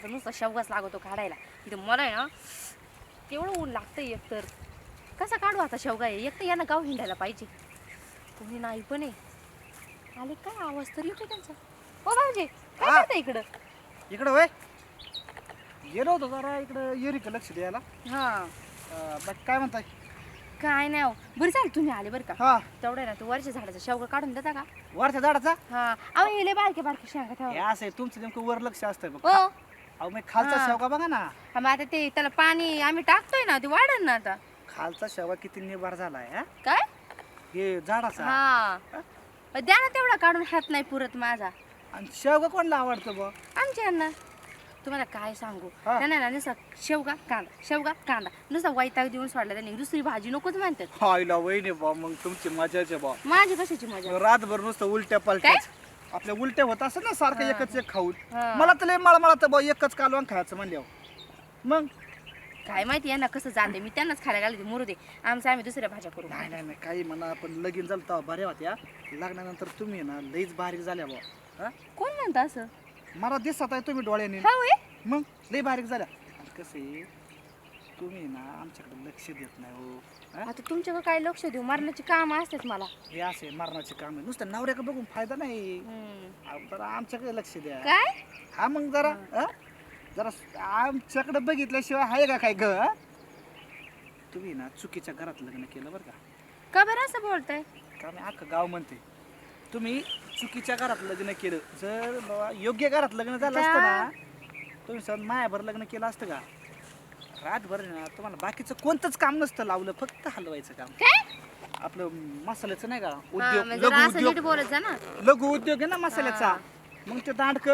झाडाचा नुसता शेवगाच लागतो काढायला. इथं मला आहे ना तेवढं ऊन लागतं एक तर. कसा काढू आता शेवगा आहे एक तर यांना गाव हिंडायला पाहिजे. कोणी नाही पण आहे. आले काय आवाज तर येतो त्यांचा? हो भाऊजी काय हा. करता इकडं? इकडं वय. गेलो होतो जरा इकडं येरी का लक्ष द्यायला. हा. अं, बाकी काय म्हणताय? काय नाही हो. बरं चालेल तुम्ही आले बरं का? हा. तेवढं आहे ना तू वरच्या झाडाचा शेवगा काढून देता का? वरच्या झाडाचा? हा. अहो येले बारके बारके शेंगा हे ठेवा असं आहे तुमचं नेमकं वर लक्ष असतं बघ. हो. अहो मी खालचा हा. शेवगा बघा ना. हा, मग आता ते त्याला पाणी आम्ही टाकतोय ना ते वाढन ना आता. खालचा शेवगा किती निभार झालाय हा? काय? हे झाडाचा. हा. मग द्या ना तेवढा काढून हात नाही पुरत माझा. आणि शेवगा कोणाला आवडतं बघ आमच्या यांना तुम्हाला काय सांगू? हा. त्यांना ना नुसता शेवगा कांदा शेवगा कांदा नुसता वैताग देऊन सोडला. त्यांनी दुसरी भाजी नकोच म्हणतात. आईला वहिनी बा मग तुमची मजाच बा. माझी कशाची मजा? रातभर नुसतं उलट्या पलट्याच. आपल्या उलट्या होत असं ना सारखं. एकच एक खाऊन. हा. मला तर लय मला मला तर बा एकच कालवण खायचं म्हणल्यावर. मग? काय माहिती यांना कसं जाते? मी त्यांनाच खायला घालते. मुरू दे. आमचं आम्ही दुसऱ्या भाज्या करू. नाही नाही नाही काही म्हणा. पण लगीन झालं तेव्हा बऱ्या होत्या. लग्नानंतर तुम्ही ना लईच बारीक झाल्या बा हा? कोण म्हणतं असं? मला दिसत आहे तुम्ही डोळ्याने. हा होय? मग? लई बारीक झाल्या. आणि कसं आहे तुम्ही ना आमच्याकडे लक्ष देत नाही हो? आता तुमच्याकडे काय लक्ष देऊ? मारण्याची काम असतात मला. हे असे मरणाचे काम आहे. नुसतं नवऱ्याकडे बघून फायदा नाही. जरा आमच्याकडे लक्ष द्या. काय? हा मग जरा? जरा आमच्याकडे बघितल्याशिवाय आहे का काय ग? तुम्ही ना चुकीच्या घरात लग्न केलं बरं का. का बरं असं बोलताय? का मी अख्खं गाव म्हणते. तुम्ही चुकीच्या घरात लग्न केलं. जर बाबा योग्य घरात लग्न झालं असतं ना तुम्ही सण मायाभर लग्न केलं असतं का? रातभर ना तुम्हाला बाकीचं कोणतंच काम नसतं लावलं फक्त हलवायचं काम. काय? आपलं मसाल्याचं नाही का हा, उद्योग म्हणजे लघु असं नीट उद्योग. बोलत जा ना? लघु उद्योग आहे ना मसाल्याचा. मग ते दांडक.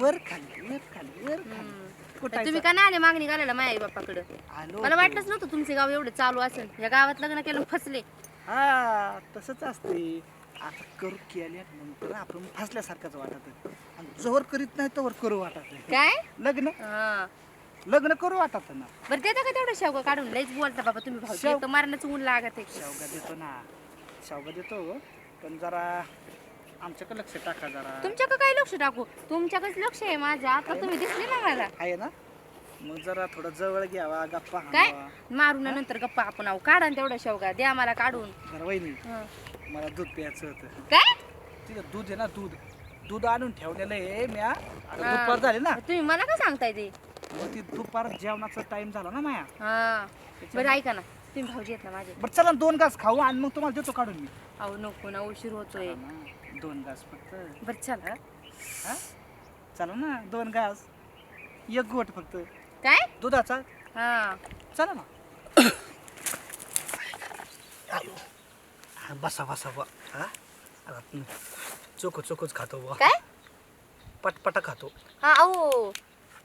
वर खाली वर खाली वर खाली. कुठायचं. तुम्ही का नाही आले मागणी घालायला माझ्या आई बाप्पाकडं आलो मला होतो. वाटलंच नव्हतं तुमचे गाव एवढं चालू असेल. या गावात लग्न केलं फसले. हा तसंच असते. आता करू केल्या नंतर आपण फसल्यासारखंच वाटत. आणि जोर करीत नाही तोवर करू वाटत. काय? लग्न? हा. लग्न करू वाटत ना. बरं देता का तेवढं शेवगा काढून? लयच बोलता बाबा तुम्ही भाऊ शेव- तर मारण्याचं ऊन लागत आहे. शेवगा देतो ना. शेवगा देतो पण जरा आमच्याकडे लक्ष टाका जरा. तुमच्याकडे काय लक्ष टाकू? तुमच्याकडेच लक्ष आहे माझ्या आता तुम्ही दिसले ना मला. आहे ना? मग जरा थोडं जवळ घ्यावा गप्पा काय? हाणावा. मारून नंतर गप्पा आपण आहो काढा ना तेवढा शेवगा. द्या मला काढून. वहिनी हं. मला दूध प्यायचं होतं. काय? तिथं दूध आहे ना दूध. दूध आणून ठेवलेलं आहे म्या. आता हा. दुपार झाली ना. तुम्ही मला काय सांगताय ते? मग ती दुपार जेवणाचा टाइम झाला ना माया? हा. बरं ऐका ना. तुम्ही भाऊजी आहेत ना माझे? बरं चला ना दोन घास खाऊ आणि मग तुम्हाला देतो काढून मी. अहो नको ना उशीर होतोय. चला ना, दोन घास फक्त. बरं चला. हा? चला ना दोन घास. एक गोट फक्त. काय? दुधाचा? हा. चला ना. आयो. हा, बसा बसा बा हा? आता चोको चोकोच खातो बा काय? पटपटा खातो. हा अहो.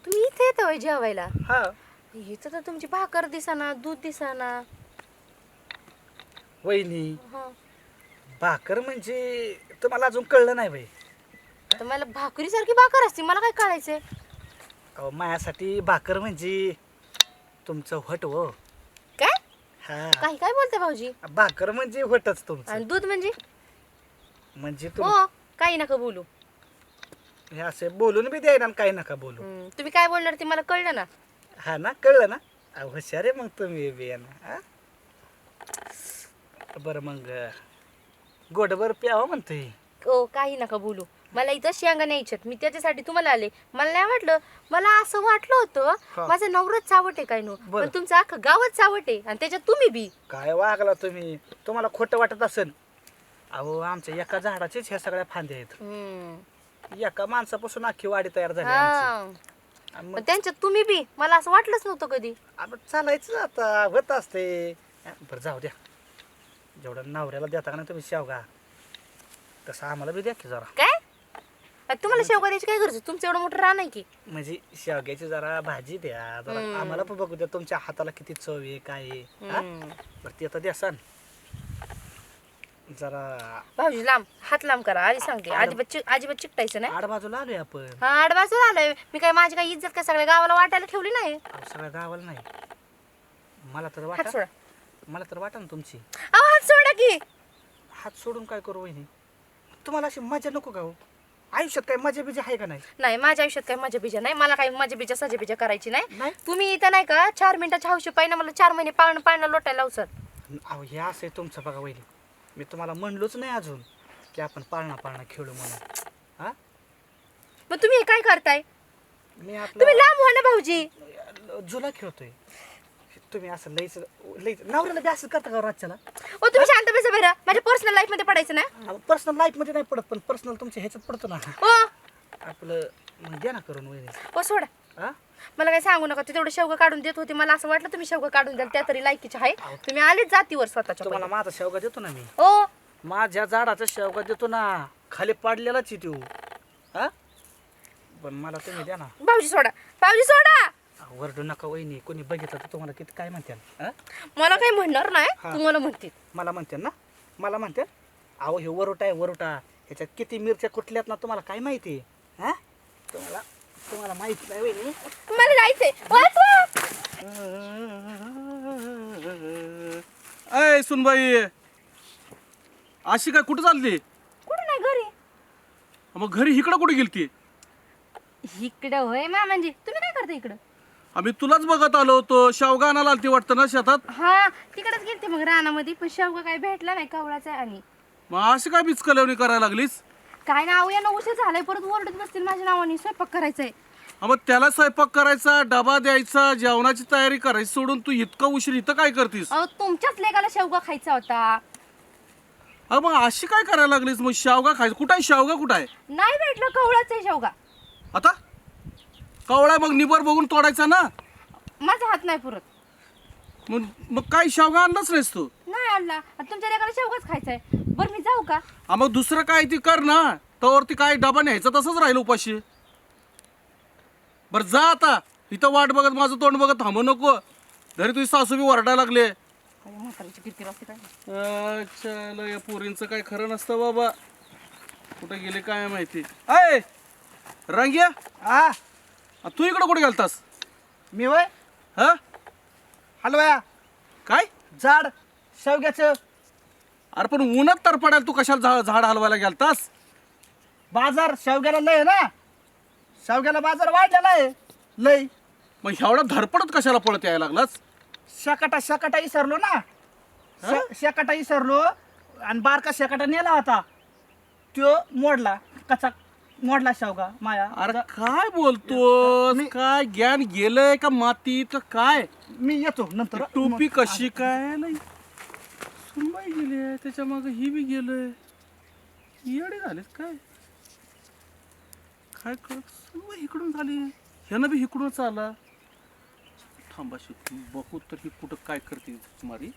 तुम्ही इथे येता होय जेवायला? हा. इथं तर तुमची भाकर दिसाना दूध दिसाना. वहिनी हा. भाकर म्हणजे तुम्हाला अजून कळलं नाही बाई. तर मला भाकरीसारखी भाकर असते मला काय कळायचंय? अहो माझ्यासाठी भाकर म्हणजे तुमचं हट हो. काय? हा. काही काय बोलते भाऊजी? भाकर म्हणजे हटच तुमचं. आणि दूध म्हणजे? म्हणजे तुम हो काही नका बोलू. हे असे बोलून बी द्यायला आणि काही नका बोलू. हम्म, तुम्ही काय बोलणार ते मला कळलं ना. हा ना कळलं ना? अहो, हुशार आहे मग तुम्ही बियाणं हा? बरं मग गोडभर प्यावं म्हणतोय. हो काही नका बोलू. मला इथं शेंगा न्यायच्यात मी त्याच्यासाठी तुम्हाला आले. मला नाही वाटलं. मला असं वाटलं होतं. माझं नवरच चावट आहे काय नो? बरं. पण तुमचं अख्खं गावच चावट आहे आणि त्याच्यात तुम्ही बी. काय वागला तुम्ही? तुम्हाला खोटं वाटत असेल. अहो आमच्या एका झाडाचेच ह्या सगळ्या फांद्या आहेत. हम्म. एका माणसापासून अख्खी वाडी तयार झाली आमची. हा आणि पण मग त्यांच्यात तुम्ही बी. मला असं वाटलंच नव्हतं कधी. आपण चालायचं आता होत असते. बरं जाऊ द्या. जेवढं नवऱ्याला देता का नाही तुम्ही शेवगा? तसं आम्हाला बी द्या की जरा. काय? तुम्हाला शेवगा द्यायची काय गरज आहे? तुमचं एवढं मोठं रान आहे की. म्हणजे शेवग्याची जरा भाजी द्या. जरा हम्म. आम्हाला पण बघू द्या तुमच्या हाताला किती चव आहे काय आहे हा? हम्म. बरं ते आता द्या सांग जरा भाऊजी लांब हात लांब करा. आधी सांगते. अजिबात चिक अजिबात चिकटायचं नाही. आड बाजूला आलोय आपण. हा आडबाजू आलंय. मी काय माझी काय इज्जत काय सगळ्या गावाला वाटायला ठेवली नाही? सगळ्या गावाला नाही. मला तर हात वाटा सोडा. मला तर वाटा ना तुमची. अहो हात सोडा की. हात सोडून काय करू वहिनी? तुम्हाला अशी मजा नको का हो? आयुष्यात काय मजा बिजा आहे का नाही? नाही माझ्या आयुष्यात काही मजा बिजा नाही. मला काही मजा बिजा सजा बिजा करायची नाही. नाही? तुम्ही इथं नाही का चार मिनिटाच्या हौशी पाहिजे मला चार महिने पाळणं पाळणं लोटायला लावसत. अहो हे असं आहे तुमचं बघा वहिनी. मी तुम्हाला म्हणलोच नाही अजून की आपण पाळणा पाळणा खेळू म्हणून. हा? मग तुम्ही हे काय करताय? मी तुम्ही आपलं लांब व्हा ना भाऊजी. जुला खेळतोय. तुम्ही असं लईच लईच नवऱ्याला बी असं करता का रातच्याला? ओ तुम्ही शांत बसा बरं. माझ्या पर्सनल लाईफमध्ये पडायचं ना? पर्सनल लाईफमध्ये नाही पडत पण पर्सनल तुमच्या ह्याच्यात पडतो ना. ओ. आपलं मग द्या ना करून वहिनी. ओ सोडा. हा? मला काय सांगू नका ते तेवढं शेवगा काढून देत होते. मला असं वाटलं तुम्ही शेवगा काढून द्याल त्या तरी लायकीचे आहे. तुम्ही आलेच जातीवर स्वतःच्या तुम्हाला माझा शेवगा देतो ना मी. ओ माझ्या झाडाचा शेवगा देतो ना. खाली पाडलेलाच आहे तो. हा? पण मला तुम्ही द्या ना. भाऊजी सोडा. भाऊजी सोडा. वरडू नका वहिनी. कोणी बघितलं तर तुम्हाला किती काय म्हणते मला काही म्हणणार नाही. हा. तुम्हाला म्हणते मला म्हणते ना? मला म्हणते अहो हे वरोटा आहे वरोटा ह्याच्यात किती मिरच्या कुठल्यात ना तुम्हाला काय माहिती आहे हा? तुम्हाला तुम्हाला माहिती नाही वहिनी. मला जायचंय. वाचवा. अय सुनबाई. अशी काय कुठं चालली? कुठं नाही घरी. मग घरी इकडं कुठे गेलती? इकडं होय मा म्हणजे तुम्ही काय करता इकडं? आम्ही तुलाच बघत आलो होतो. शेवगा आणायला आलती वाटतं ना शेतात? हा तिकडच गेलते मग रानामध्ये पण शेवगा काय भेटला नाही कवळाचा आणि. मग अशी काय बिचकलवणी करायला लागलीस? काय नाव यांना उशीर झालाय. परत ओरडत बसतील माझ्या नावाने. स्वयंपाक करायचंय. हा, मग त्याला स्वयंपाक करायचा डबा द्यायचा जेवणाची तयारी करायची सोडून तू इतका उशीर इथं काय करतीस? अहो तुमच्याच लेगाला शेवगा खायचा होता. अरे मग अशी काय करायला लागलीस? मग शेवगा खायचं. कुठं आहे? शेवगा कुठं आहे? नाही भेटलं कवळाच आहे शेवगा. आता? कवळा मग निबर बघून तोडायचा ना? माझा हात नाही पुरत. मग मग काय शेवगा आणलाच नाहीस तू? नाही आणला. आता तुमच्या लेगाला शेवगाच खायचाय. बरं मी जाऊ का? हा मग दुसरं काय ती कर ना. तवर ती काय डबा न्यायचा तसंच राहिलं उपाशी. बरं जा आता. इथं वाट बघत माझं तोंड बघत थांबू नको. घरी तुझी सासू बी वरडायला लागले. काय म्हातारीची किरकिर असते काय? अच्छा ल, या पोरींचं काय खरं नसतं बाबा. कुठे गेले काय माहिती. अय रंग्या आ आ, तू इकडं कुठे गेलतास? मी वय? हा? हलवाया. काय? झाड शेवग्याचं. अरे पण उन्हात तर पडायला तू कशाला झाड झाड हलवायला गेलतास? बाजार शेवग्याला लय आहे ना? शेवग्याला बाजार वाढलेला आहे. लय. मग एवढा धडपडत कशाला पळत यायला लागलास? शेकाटा शेकाटा इसरलो ना. शे- शेकाटा इसरलो आणि बारका शेकाटा नेला होता. त्यो मोडला. कचा मोडला शेवगा माया. अरे काय बोलतोस? काय ज्ञान गेलंय का मातीत का काय? मी येतो नंतर. टोपी कशी काय? नाही. सुनबाई त्याच्या माग ही बी गेलोय. येडे झालेत काय? काय करत? इकडून झाली. ह्यानं बी इकडूनच आला. थांबाशी बघू तर ही कुठं काय करते मारी.